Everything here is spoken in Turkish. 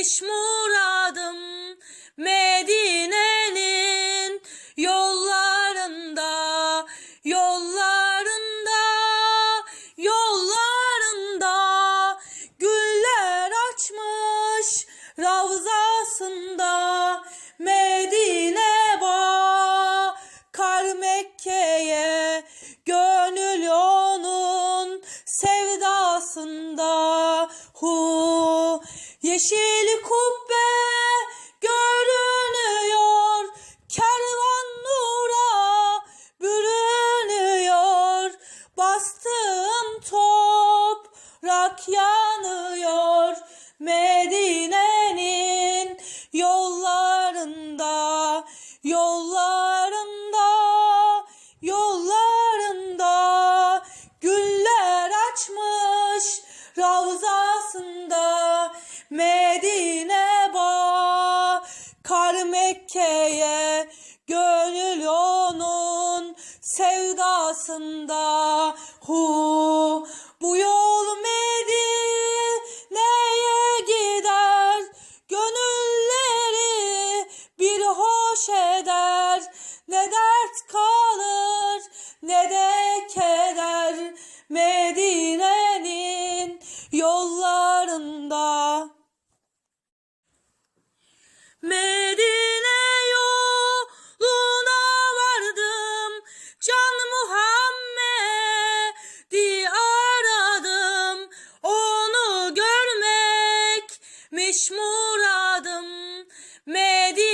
muradım Medine'nin yollarında yollarında yollarında. Güller açmış ravzasında Medine yeşil kubbe görünüyor kervan nura bürünüyor. Bastığım toprak yanıyor Medine'nin yollarında yollarında Mekke'ye gönül onun sevdasında. Hu bu yol Medine'ye gider gönülleri bir hoş eder. Ne dert kalır ne de keder Medine'nin yollarında görmekmiş muradım Medine'nin